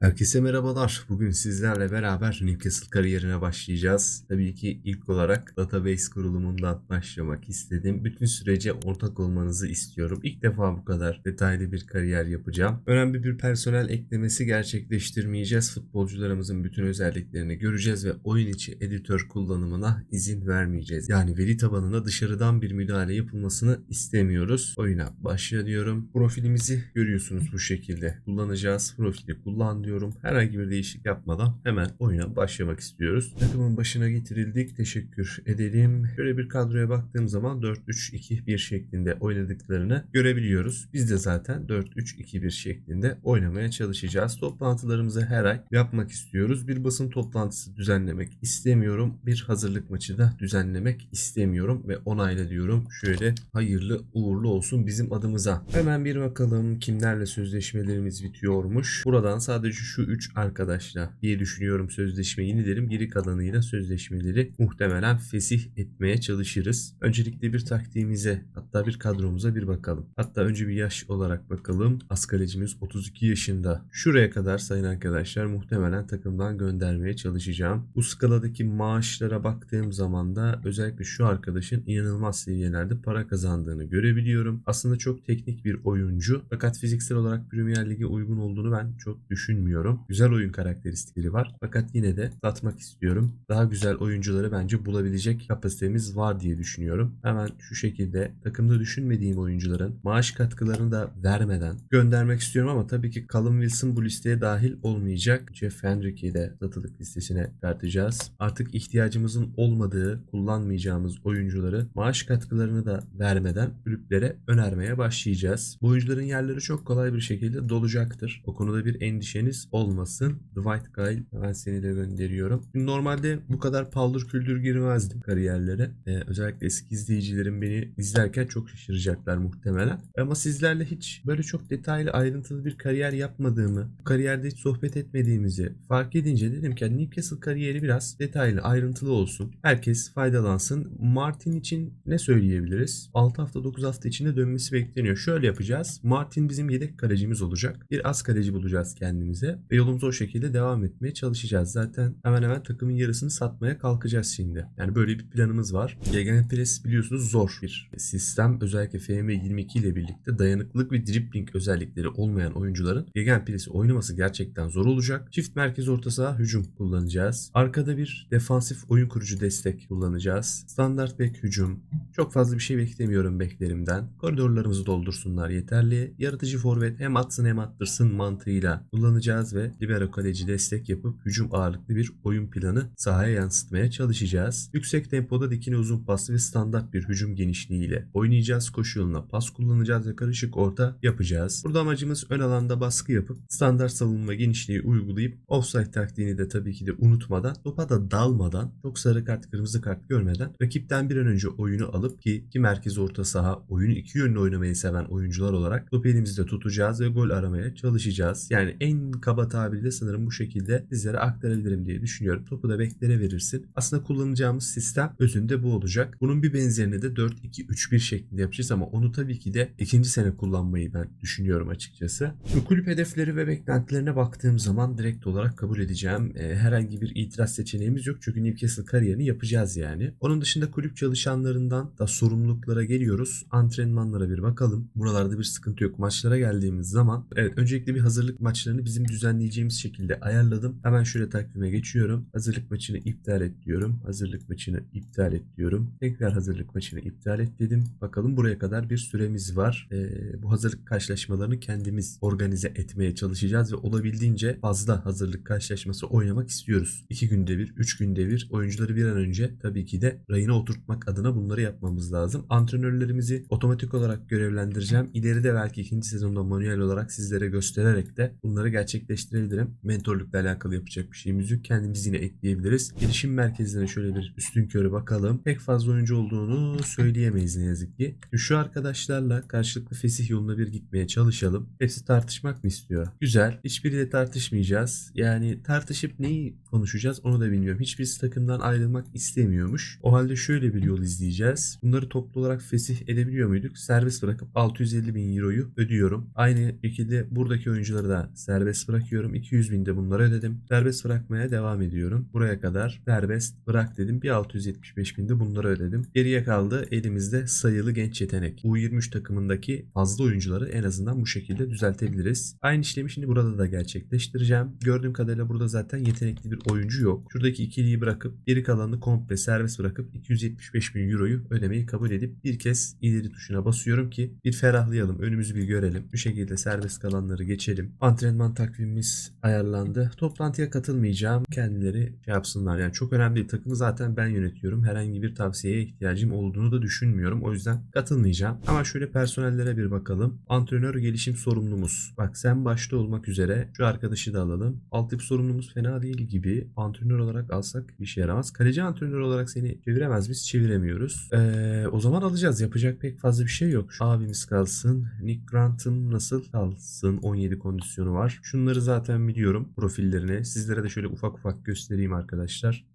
Herkese merhabalar. Bugün sizlerle beraber Newcastle kariyerine başlayacağız. Tabii ki ilk olarak database kurulumundan başlamak istedim. Bütün sürece ortak olmanızı istiyorum. İlk defa bu kadar detaylı bir kariyer yapacağım. Önemli bir personel eklemesi gerçekleştirmeyeceğiz. Futbolcularımızın bütün özelliklerini göreceğiz ve oyun içi editör kullanımına izin vermeyeceğiz. Yani veri tabanına dışarıdan bir müdahale yapılmasını istemiyoruz. Oyuna başla diyorum. Profilimizi görüyorsunuz bu şekilde. Kullanacağız. Profili kullan diyorum. Herhangi bir değişiklik yapmadan hemen oyuna başlamak istiyoruz. Takımın başına getirildik. Teşekkür edelim. Şöyle bir kadroya baktığım zaman 4-3-2-1 şeklinde oynadıklarını görebiliyoruz. Biz de zaten 4-3-2-1 şeklinde oynamaya çalışacağız. Toplantılarımızı her ay yapmak istiyoruz. Bir basın toplantısı düzenlemek istemiyorum. Bir hazırlık maçı da düzenlemek istemiyorum ve onayla diyorum. Şöyle hayırlı uğurlu olsun bizim adımıza. Hemen bir bakalım kimlerle sözleşmelerimiz bitiyormuş. Buradan sadece şu 3 arkadaşla diye düşünüyorum sözleşme yenilerim. Geri kalanıyla sözleşmeleri muhtemelen fesih etmeye çalışırız. Öncelikle bir taktiğimize hatta bir kadromuza bir bakalım. Hatta önce bir yaş olarak bakalım. Asgarecimiz 32 yaşında. Şuraya kadar sayın arkadaşlar muhtemelen takımdan göndermeye çalışacağım. Bu skaladaki maaşlara baktığım zaman da özellikle şu arkadaşın inanılmaz seviyelerde para kazandığını görebiliyorum. Aslında çok teknik bir oyuncu fakat fiziksel olarak Premier Lig'e uygun olduğunu ben çok düşünmüyorum. Güzel oyun karakteristikleri var fakat yine de satmak istiyorum. Daha güzel oyuncuları bence bulabilecek kapasitemiz var diye düşünüyorum. Hemen şu şekilde takımda düşünmediğim oyuncuların maaş katkılarını da vermeden göndermek istiyorum ama tabii ki Callum Wilson bu listeye dahil olmayacak. Jeff Hendrick'i de satılık listesine çıkartacağız. Artık ihtiyacımızın olmadığı, kullanmayacağımız oyuncuları maaş katkılarını da vermeden kulüplere önermeye başlayacağız. Bu oyuncuların yerleri çok kolay bir şekilde dolacaktır. O konuda bir endişeniz olmasın. Dwight Gale ben seni de gönderiyorum. Normalde bu kadar paldır küldür girmezdim kariyerlere. Ee, özellikle eski izleyicilerim beni izlerken çok şaşıracaklar muhtemelen. Ama sizlerle hiç böyle çok detaylı ayrıntılı bir kariyer yapmadığımı, bu kariyerde hiç sohbet etmediğimizi fark edince dedim ki Newcastle kariyeri biraz detaylı, ayrıntılı olsun. Herkes faydalansın. Martin için ne söyleyebiliriz? 6 hafta 9 hafta içinde dönmesi bekleniyor. Şöyle yapacağız. Martin bizim yedek kalecimiz olacak. Bir az kaleci bulacağız kendimize ve yolumuza o şekilde devam etmeye çalışacağız. Zaten hemen hemen takımın yarısını satmaya kalkacağız şimdi. Yani böyle bir planımız var. Gegenpress biliyorsunuz zor bir sistem. Özellikle FM22 ile birlikte dayanıklılık ve dribbling özellikleri olmayan oyuncuların Gegenpress'i oynaması gerçekten zor olacak. Çift merkez orta saha hücum kullanacağız. Arkada bir defansif oyun kurucu destek kullanacağız. Standart bek hücum. Çok fazla bir şey beklemiyorum beklerimden. Koridorlarımızı doldursunlar yeterli. Yaratıcı forvet hem atsın hem attırsın mantığıyla kullanacağız ve libero kaleci destek yapıp hücum ağırlıklı bir oyun planı sahaya yansıtmaya çalışacağız. Yüksek tempoda dikine uzun paslı ve standart bir hücum genişliğiyle oynayacağız. Koşu yoluna pas kullanacağız ve karışık orta yapacağız. Burada amacımız ön alanda baskı yapıp standart savunma genişliği uygulayıp offside taktiğini de tabii ki de unutmadan topa da dalmadan çok sarı kart kırmızı kart görmeden rakipten bir an önce oyunu alıp ki ki merkez orta saha oyunu iki yönlü oynamayı seven oyuncular olarak topu elimizde tutacağız ve gol aramaya çalışacağız. Yani en kaba tabirle sanırım bu şekilde sizlere aktarabilirim diye düşünüyorum. Topu da beklere verirsin. Aslında kullanacağımız sistem özünde bu olacak. Bunun bir benzerini de 4-2-3-1 şeklinde yapacağız ama onu tabii ki de ikinci sene kullanmayı ben düşünüyorum açıkçası. Bu kulüp hedefleri ve beklentilerine baktığım zaman direkt olarak kabul edeceğim. Ee, herhangi bir itiraz seçeneğimiz yok çünkü Newcastle kariyerini yapacağız yani. Onun dışında kulüp çalışanlarından da sorumluluklara geliyoruz. Antrenmanlara bir bakalım. Buralarda bir sıkıntı yok. Maçlara geldiğimiz zaman evet öncelikle bir hazırlık maçlarını bizim düzenleyeceğimiz şekilde ayarladım. Hemen şöyle takvime geçiyorum. Hazırlık maçını iptal et diyorum. Hazırlık maçını iptal et diyorum. Tekrar hazırlık maçını iptal et dedim. Bakalım buraya kadar bir süremiz var. Ee, bu hazırlık karşılaşmalarını kendimiz organize etmeye çalışacağız ve olabildiğince fazla hazırlık karşılaşması oynamak istiyoruz. 2 günde bir, 3 günde bir oyuncuları bir an önce tabii ki de rayına oturtmak adına bunları yapmamız lazım. Antrenörlerimizi otomatik olarak görevlendireceğim. İleride belki ikinci sezonda manuel olarak sizlere göstererek de bunları gerçekleştirebilirim. Mentorlukla alakalı yapacak bir şeyimiz yok. Kendimiz yine ekleyebiliriz. Gelişim merkezine şöyle bir üstün körü bakalım. Pek fazla oyuncu olduğunu söyleyemeyiz ne yazık ki. Şu arkadaşlarla karşılıklı fesih yoluna bir gitmeye çalışalım. Hepsi tartışmak mı istiyor? Güzel. Hiçbiriyle tartışmayacağız. Yani tartışıp neyi konuşacağız onu da bilmiyorum. Hiçbirisi takımdan ayrılmak istemiyormuş. O halde şöyle bir yol izleyeceğiz. Bunları toplu olarak fesih edebiliyor muyduk? Serbest bırakıp 650 bin euroyu ödüyorum. Aynı şekilde buradaki oyuncuları da serbest serbest bırakıyorum. 200 bin de bunları ödedim. Serbest bırakmaya devam ediyorum. Buraya kadar serbest bırak dedim. Bir 675 bin de bunları ödedim. Geriye kaldı elimizde sayılı genç yetenek. U23 takımındaki fazla oyuncuları en azından bu şekilde düzeltebiliriz. Aynı işlemi şimdi burada da gerçekleştireceğim. Gördüğüm kadarıyla burada zaten yetenekli bir oyuncu yok. Şuradaki ikiliyi bırakıp geri kalanını komple serbest bırakıp 275 bin euroyu ödemeyi kabul edip bir kez ileri tuşuna basıyorum ki bir ferahlayalım. Önümüzü bir görelim. Bu şekilde serbest kalanları geçelim. Antrenman takvimimiz ayarlandı. Toplantıya katılmayacağım. Kendileri şey yapsınlar. Yani çok önemli değil. Takımı zaten ben yönetiyorum. Herhangi bir tavsiyeye ihtiyacım olduğunu da düşünmüyorum. O yüzden katılmayacağım. Ama şöyle personellere bir bakalım. Antrenör gelişim sorumlumuz. Bak sen başta olmak üzere şu arkadaşı da alalım. Altyapı sorumlumuz fena değil gibi. Antrenör olarak alsak bir işe yaramaz. Kaleci antrenör olarak seni çeviremez biz çeviremiyoruz. Ee, o zaman alacağız. Yapacak pek fazla bir şey yok. Şu abimiz kalsın. Nick Grant'ım nasıl kalsın? 17 kondisyonu var. Şunları zaten biliyorum profillerini. Sizlere de şöyle ufak ufak göstereyim arkadaşlar.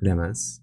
Clemens,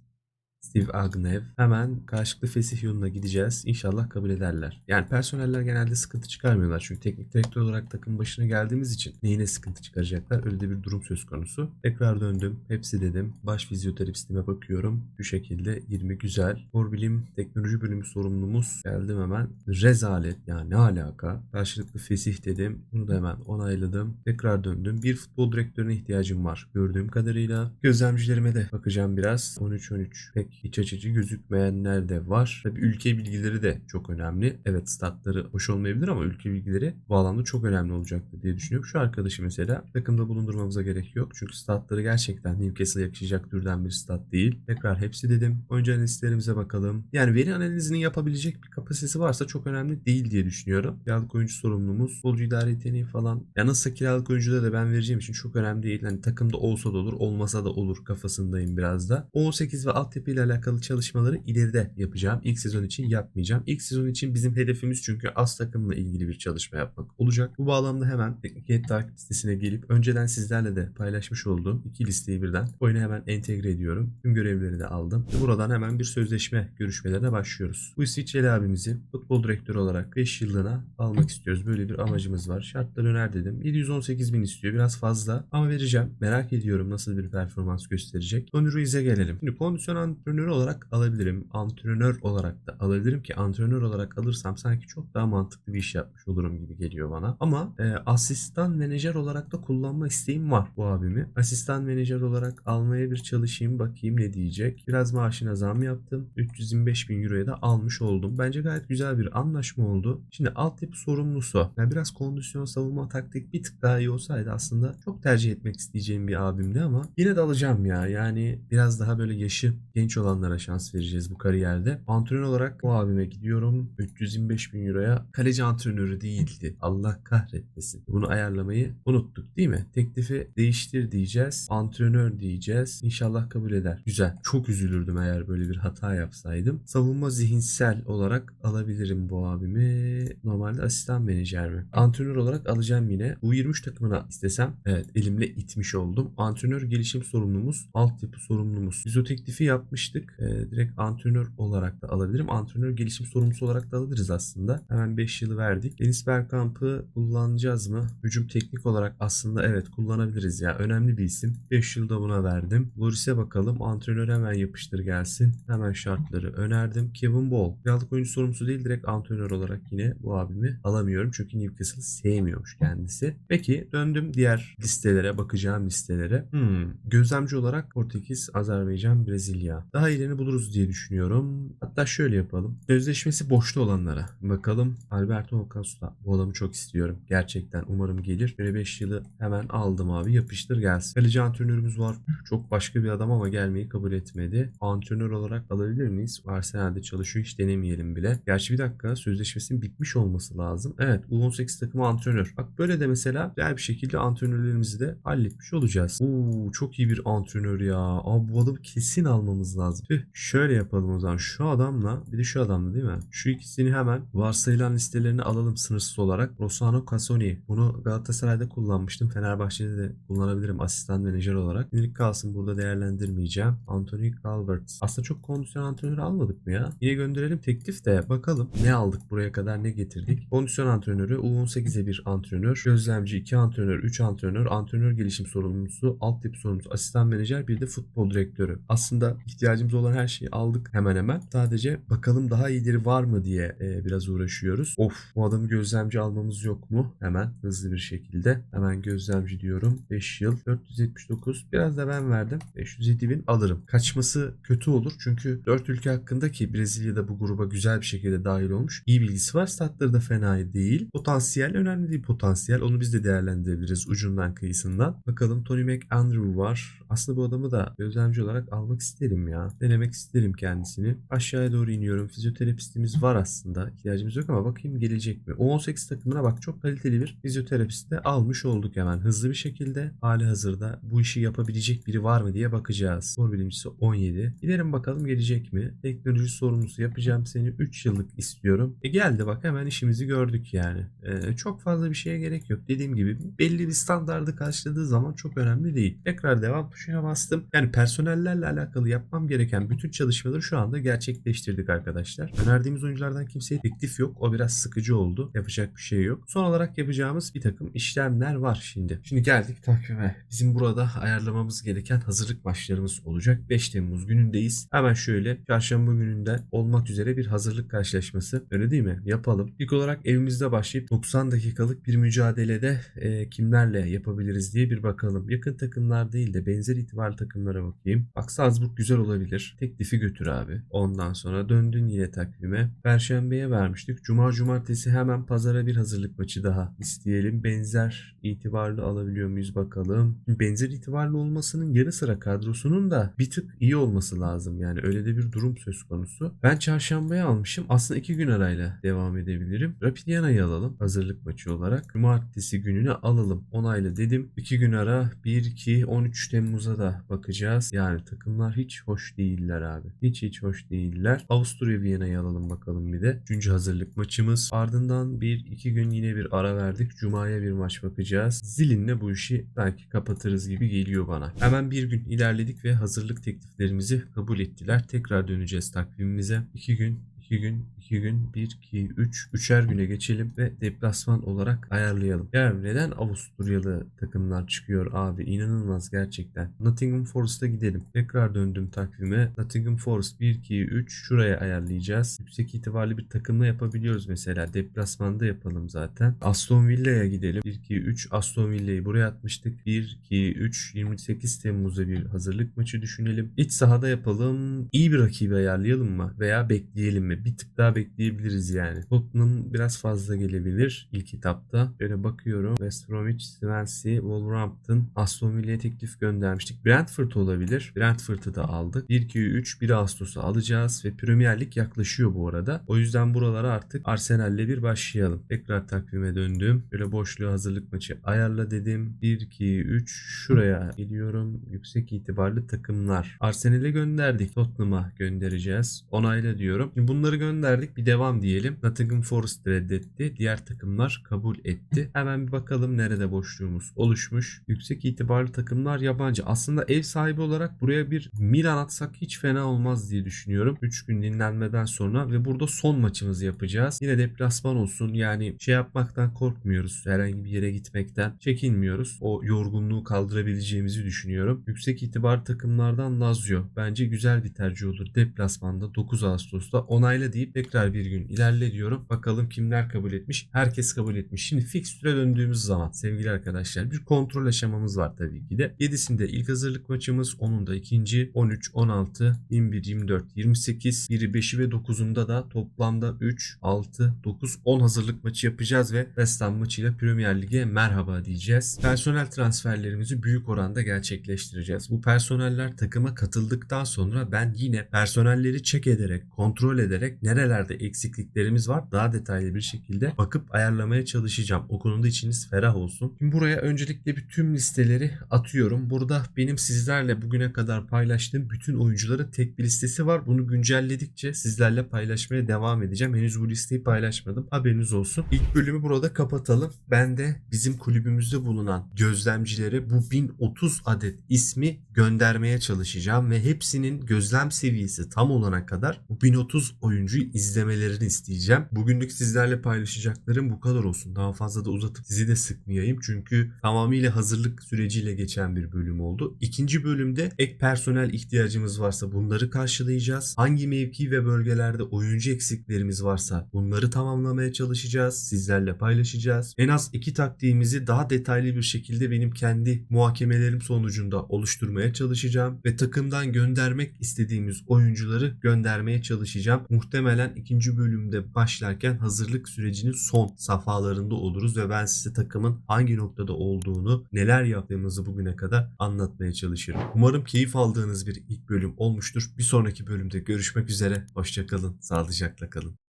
Steve Agnew. Hemen karşılıklı fesih yoluna gideceğiz. İnşallah kabul ederler. Yani personeller genelde sıkıntı çıkarmıyorlar. Çünkü teknik direktör olarak takım başına geldiğimiz için neyine sıkıntı çıkaracaklar? Öyle de bir durum söz konusu. Tekrar döndüm. Hepsi dedim. Baş fizyoterapistime bakıyorum. Bu şekilde 20 güzel. Spor bilim teknoloji bölümü sorumlumuz. Geldim hemen. Rezalet. Ya ne alaka? Karşılıklı fesih dedim. Bunu da hemen onayladım. Tekrar döndüm. Bir futbol direktörüne ihtiyacım var. Gördüğüm kadarıyla. Gözlemcilerime de bakacağım biraz. 13-13 pek iç açıcı gözükmeyenler de var. Tabii ülke bilgileri de çok önemli. Evet statları hoş olmayabilir ama ülke bilgileri bu alanda çok önemli olacaktır diye düşünüyorum. Şu arkadaşı mesela takımda bulundurmamıza gerek yok. Çünkü statları gerçekten Newcastle'a yakışacak türden bir stat değil. Tekrar hepsi dedim. Oyuncu analistlerimize bakalım. Yani veri analizini yapabilecek bir kapasitesi varsa çok önemli değil diye düşünüyorum. Kiralık oyuncu sorumlumuz. Futbolcu idare yeteneği falan. Ya nasılsa kiralık oyuncuda da ben vereceğim için çok önemli değil. Hani takımda olsa da olur, olmasa da olur kafasındayım biraz da. 18 ve altyapı ile alakalı çalışmaları ileride yapacağım. İlk sezon için yapmayacağım. İlk sezon için bizim hedefimiz çünkü az takımla ilgili bir çalışma yapmak olacak. Bu bağlamda hemen teknik heyet listesine gelip önceden sizlerle de paylaşmış olduğum iki listeyi birden oyuna hemen entegre ediyorum. Tüm görevleri de aldım. Buradan hemen bir sözleşme görüşmelerine başlıyoruz. Bu İsviçreli abimizi futbol direktörü olarak 5 yıllığına almak istiyoruz. Böyle bir amacımız var. Şartları öner dedim. 718 bin istiyor. Biraz fazla ama vereceğim. Merak ediyorum nasıl bir performans gösterecek. Tony Ruiz'e gelelim. Şimdi kondisyon antrenörü olarak alabilirim. Antrenör olarak da alabilirim ki antrenör olarak alırsam sanki çok daha mantıklı bir iş yapmış olurum gibi geliyor bana. Ama e, asistan menajer olarak da kullanma isteğim var bu abimi. Asistan menajer olarak almaya bir çalışayım bakayım ne diyecek. Biraz maaşına zam yaptım. 325 bin euroya da almış oldum. Bence gayet güzel bir anlaşma oldu. Şimdi altyapı sorumlusu. Yani biraz kondisyon savunma taktik bir tık daha iyi olsaydı aslında çok tercih etmek isteyeceğim bir abimdi ama yine de alacağım ya. Yani biraz daha böyle yaşı genç olanlara şans vereceğiz bu kariyerde. Antrenör olarak bu abime gidiyorum. 325 bin euroya kaleci antrenörü değildi. Allah kahretmesin. Bunu ayarlamayı unuttuk değil mi? Teklifi değiştir diyeceğiz. Antrenör diyeceğiz. İnşallah kabul eder. Güzel. Çok üzülürdüm eğer böyle bir hata yapsaydım. Savunma zihinsel olarak alabilirim bu abimi. Normalde asistan menajer mi? Antrenör olarak alacağım yine. Bu 23 takımına istesem evet elimle itmiş oldum. Antrenör gelişim sorumlumuz, altyapı sorumlumuz. Biz o teklifi yapmıştık. Ee, direkt antrenör olarak da alabilirim. Antrenör gelişim sorumlusu olarak da alabiliriz aslında. Hemen 5 yılı verdik. Deniz Bergkamp'ı kullanacağız mı? Hücum teknik olarak aslında evet kullanabiliriz ya. Önemli bir isim. 5 yılda buna verdim. Loris'e bakalım. Antrenör hemen yapıştır gelsin. Hemen şartları önerdim. Kevin Ball. Kiralık oyuncu sorumlusu değil direkt antrenör olarak yine bu abimi alamıyorum. Çünkü Newcastle'ı sevmiyormuş kendisi. Peki döndüm diğer listelere bakacağım listelere. Hmm. Gözlemci olarak Portekiz, Azerbaycan, Brezilya. Daha iyilerini buluruz diye düşünüyorum. Hatta şöyle yapalım. Sözleşmesi boşta olanlara bakalım. Alberto Ocasio. Bu adamı çok istiyorum. Gerçekten umarım gelir. Böyle 5 yılı hemen aldım abi. Yapıştır gelsin. Kaleci antrenörümüz var. Çok başka bir adam ama gelmeyi kabul etmedi. Antrenör olarak alabilir miyiz? Arsenal'de çalışıyor. Hiç denemeyelim bile. Gerçi bir dakika sözleşmesinin bitmiş olması lazım. Evet U18 takımı antrenör. Bak böyle de mesela güzel bir şekilde antrenörlerimizi de halletmiş olacağız. Oo çok iyi bir antrenör ya. Abi bu adamı kesin almamız lazım. Tüh, şöyle yapalım o zaman. Şu adamla bir de şu adamla değil mi? Şu ikisini hemen varsayılan listelerine alalım sınırsız olarak. Rosano Casoni. Bunu Galatasaray'da kullanmıştım. Fenerbahçe'de de kullanabilirim asistan menajer olarak. Şimdilik kalsın burada değerlendirmeyeceğim. Anthony Calvert. Aslında çok kondisyon antrenörü almadık mı ya? Yine gönderelim teklif de bakalım ne aldık buraya kadar ne getirdik. Kondisyon antrenörü U18'e bir antrenör. Gözlemci 2 antrenör 3 antrenör. Antrenör gelişim sorumlusu. Altyapı sorumlusu. Asistan menajer bir de futbol direktörü. Aslında ihtiyacımız olan her şeyi aldık hemen hemen. Sadece bakalım daha iyileri var mı diye e, biraz uğraşıyoruz. Of bu adamı gözlemci almamız yok mu? Hemen hızlı bir şekilde. Hemen gözlemci diyorum. 5 yıl 479. Biraz da ben verdim. 507 bin alırım. Kaçması kötü olur. Çünkü 4 ülke hakkında ki Brezilya'da bu gruba güzel bir şekilde dahil olmuş. İyi bilgisi var. Statları da fena değil. Potansiyel önemli değil potansiyel. Onu biz de değerlendirebiliriz ucundan kıyısından. Bakalım Tony McAndrew var. Aslında bu adamı da gözlemci olarak almak isterim ya. Denemek isterim kendisini. Aşağıya doğru iniyorum. Fizyoterapistimiz var aslında. İhtiyacımız yok ama bakayım gelecek mi? O 18 takımına bak çok kaliteli bir fizyoterapist de almış olduk hemen. Hızlı bir şekilde hali hazırda bu işi yapabilecek biri var mı diye bakacağız. Spor bilimcisi 17. Gidelim bakalım gelecek mi? Teknoloji sorumlusu yapacağım seni 3 yıllık istiyorum. E geldi bak hemen işimizi gördük yani. E, çok fazla bir şeye gerek yok. Dediğim gibi belli bir standardı karşıladığı zaman çok önemli değil. Tekrar devam tuşuna bastım. Yani personellerle alakalı yapmam gereken bütün çalışmaları şu anda gerçekleştirdik arkadaşlar. Önerdiğimiz oyunculardan kimseye teklif yok. O biraz sıkıcı oldu. Yapacak bir şey yok. Son olarak yapacağımız bir takım işlemler var şimdi. Şimdi geldik takvime. Bizim burada ayarlamamız gereken hazırlık maçlarımız olacak. 5 Temmuz günündeyiz. Hemen şöyle çarşamba gününde olmak üzere bir hazırlık karşılaşması. Öyle değil mi? Yapalım. İlk olarak evimizde başlayıp 90 dakikalık bir mücadelede e, kimlerle yapabiliriz diye bir bakalım. Yakın takımlar değil de benzer itibarlı takımlara bakayım. Bak Salzburg güzel olabilir. Teklifi götür abi. Ondan sonra döndün yine takvime. Perşembeye vermiştik. Cuma cumartesi hemen pazara bir hazırlık maçı daha isteyelim. Benzer itibarlı alabiliyor muyuz bakalım. Benzer itibarlı olmasının yanı sıra kadrosunun da bir tık iyi olması lazım. Yani öyle de bir durum söz konusu. Ben çarşambaya almışım. Aslında iki gün arayla devam edebilirim. Rapidiana'yı alalım hazırlık maçı olarak. Cumartesi gününü alalım. Onayla dedim. İki gün ara 1, 2, 13 Temmuz'a da bakacağız. Yani takımlar hiç hoş değiller abi. Hiç hiç hoş değiller. Avusturya Viyana'yı alalım bakalım bir de. Üçüncü hazırlık maçımız. Ardından bir iki gün yine bir ara verdik. Cuma'ya bir maç bakacağız. Zilin'le bu işi belki kapatırız gibi geliyor bana. Hemen bir gün ilerledik ve hazırlık tekliflerimizi kabul ettiler. Tekrar döneceğiz takvimimize. İki gün 2 gün, 2 gün, 1, 2, 3, üçer güne geçelim ve deplasman olarak ayarlayalım. Yani neden Avusturyalı takımlar çıkıyor abi? İnanılmaz gerçekten. Nottingham Forest'a gidelim. Tekrar döndüm takvime. Nottingham Forest 1, 2, 3 şuraya ayarlayacağız. Yüksek itibarlı bir takımla yapabiliyoruz mesela. Deplasmanda yapalım zaten. Aston Villa'ya gidelim. 1, 2, 3 Aston Villa'yı buraya atmıştık. 1, 2, 3 28 Temmuz'da bir hazırlık maçı düşünelim. İç sahada yapalım. İyi bir rakibi ayarlayalım mı? Veya bekleyelim mi? Bir tık daha bekleyebiliriz yani. Tottenham biraz fazla gelebilir ilk etapta. Şöyle bakıyorum. West Bromwich, Swansea, Wolverhampton, Aston Villa'ya teklif göndermiştik. Brentford olabilir. Brentford'u da aldık. 1, 2, 3, 1 Ağustos'u alacağız ve Premier Lig yaklaşıyor bu arada. O yüzden buralara artık Arsenal'le bir başlayalım. Tekrar takvime döndüm. Böyle boşluğu hazırlık maçı ayarla dedim. 1, 2, 3 şuraya geliyorum. Yüksek itibarlı takımlar. Arsenal'e gönderdik. Tottenham'a göndereceğiz. Onayla diyorum. Şimdi bunları gönderdik. Bir devam diyelim. Nottingham Forest reddetti. Diğer takımlar kabul etti. Hemen bir bakalım nerede boşluğumuz oluşmuş. Yüksek itibarlı takımlar yabancı. Aslında ev sahibi olarak buraya bir Milan atsak hiç fena olmaz diye düşünüyorum. 3 gün dinlenmeden sonra ve burada son maçımızı yapacağız. Yine deplasman olsun. Yani şey yapmaktan korkmuyoruz. Herhangi bir yere gitmekten çekinmiyoruz. O yorgunluğu kaldırabileceğimizi düşünüyorum. Yüksek itibar takımlardan Lazio. Bence güzel bir tercih olur. Deplasmanda 9 Ağustos'ta onayla deyip tekrar bir gün ilerle diyorum. Bakalım kimler kabul etmiş? Herkes kabul etmiş. Şimdi fikstüre döndüğümüz zaman sevgili arkadaşlar bir kontrol aşamamız var tabii ki de. 7'sinde ilk hazırlık maçımız. 10'unda ikinci. 13, 16, 21, 24, 28, 1'i 5'i ve 9'unda da toplamda 3, 6, 9, 10 hazırlık maçı yapacağız ve West Ham maçıyla Premier Lig'e merhaba diyeceğiz. Personel transferlerimizi büyük oranda gerçekleştireceğiz. Bu personeller takıma katıldıktan sonra ben yine personelleri check ederek, kontrol ederek incelerek nerelerde eksikliklerimiz var daha detaylı bir şekilde bakıp ayarlamaya çalışacağım. O konuda içiniz ferah olsun. Şimdi buraya öncelikle bir tüm listeleri atıyorum. Burada benim sizlerle bugüne kadar paylaştığım bütün oyuncuların tek bir listesi var. Bunu güncelledikçe sizlerle paylaşmaya devam edeceğim. Henüz bu listeyi paylaşmadım. Haberiniz olsun. İlk bölümü burada kapatalım. Ben de bizim kulübümüzde bulunan gözlemcilere bu 1030 adet ismi göndermeye çalışacağım ve hepsinin gözlem seviyesi tam olana kadar bu 1030 oyuncuyu izlemelerini isteyeceğim. Bugünlük sizlerle paylaşacaklarım bu kadar olsun. Daha fazla da uzatıp sizi de sıkmayayım çünkü tamamıyla hazırlık süreciyle geçen bir bölüm oldu. İkinci bölümde ek personel ihtiyacımız varsa bunları karşılayacağız. Hangi mevki ve bölgelerde oyuncu eksiklerimiz varsa bunları tamamlamaya çalışacağız. Sizlerle paylaşacağız. En az iki taktiğimizi daha detaylı bir şekilde benim kendi muhakemelerim sonucunda oluşturmaya çalışacağım ve takımdan göndermek istediğimiz oyuncuları göndermeye çalışacağım. Muhtemelen ikinci bölümde başlarken hazırlık sürecinin son safhalarında oluruz ve ben size takımın hangi noktada olduğunu, neler yaptığımızı bugüne kadar anlatmaya çalışırım. Umarım keyif aldığınız bir ilk bölüm olmuştur. Bir sonraki bölümde görüşmek üzere. Hoşçakalın, sağlıcakla kalın.